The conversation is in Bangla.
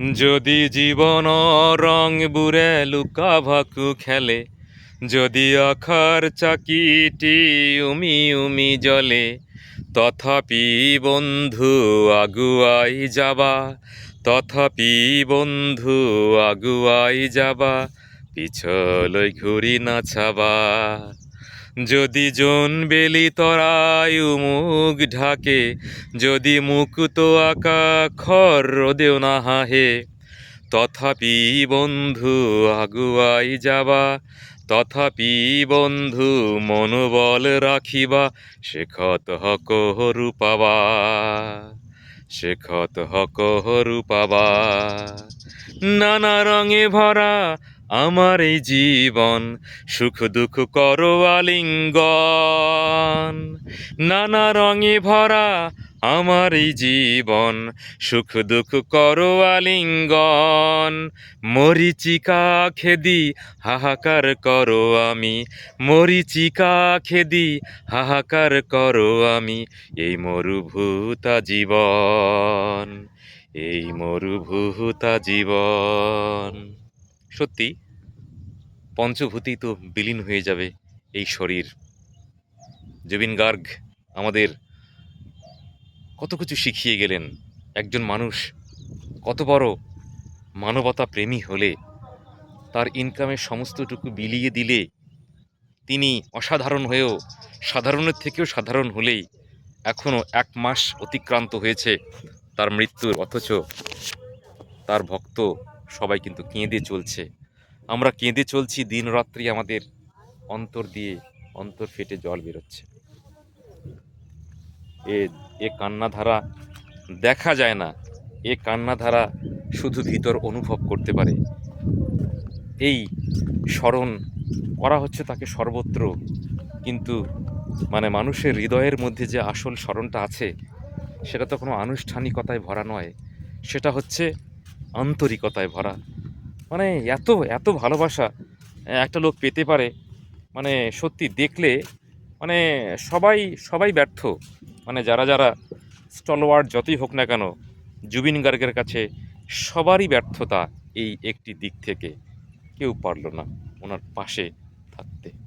যদি জীবন রং বুড়ে লুকা ভাকু খেলে, যদি আখার চাকিটি উমি উমি জলে তথাপি বন্ধু আগুয়াই যাবা, তথাপি বন্ধু আগুয়াই যাবা পিছলৈ ঘুরি নাছাবা যদি জন বেলি তরায় মুখ ঢাকে, যদি মুকুত আকা খর রোদেও না হাহে, তথাপি বন্ধু আগুয়াই যাবা, তথাপি বন্ধু মনোবল রাখিবা, শেখত হক রূপাবা, শেখত হক রূপাবা। নানা রঙে ভরা আমার এই জীবন, সুখ দুঃখ করো আলিঙ্গন। নানা রঙে ভরা আমার এই জীবন, সুখ দুঃখ করো আলিঙ্গন। মরিচিকা খেদি হাহাকার করো আমি, মরিচিকা খেদি হাহাকার করো আমি, এই মরুভূতা জীবন, এই মরুভূতা জীবন। সত্যি পঞ্চভূতি তো বিলীন হয়ে যাবে এই শরীর। জুবিন গার্গ আমাদের কত কিছু শিখিয়ে গেলেন। একজন মানুষ কত বড় মানবতা প্রেমী হলে, তার ইনকামের সমস্তটুকু বিলিয়ে দিলে, তিনি অসাধারণ হয়েও, সাধারণের থেকেও সাধারণ হলেই এখনও এক মাস অতিক্রান্ত হয়েছে তার মৃত্যুর। অথচ তার ভক্ত সবাই কিন্তু কেঁদে চলছে। আমরা কেঁদে চলছি দিনরাত্রি আমাদের অন্তর দিয়ে অন্তর ফেটে জল বেরোচ্ছে। এ এ কান্নাধারা দেখা যায় না। এ কান্নাধারা শুধু ভিতর অনুভব করতে পারে। এই স্মরণ করা হচ্ছে তাকে সর্বত্র, কিন্তু মানে মানুষের হৃদয়ের মধ্যে যে আসল স্মরণটা আছে, সেটা তো কোনো আনুষ্ঠানিকতায় ভরা নয়। সেটা হচ্ছে আন্তরিকতায় ভরা। মানে এত এত ভালোবাসা একটা লোক পেতে পারে মানে সত্যি দেখলে মানে সবাই সবাই ব্যর্থ। মানে যারা যারা স্টলওয়ার্ড যতই হোক না কেন, জুবিন গার্গের কাছে সবারই ব্যর্থতা এই একটি দিক থেকে। কেউ পারল না ওনার পাশে থাকতে।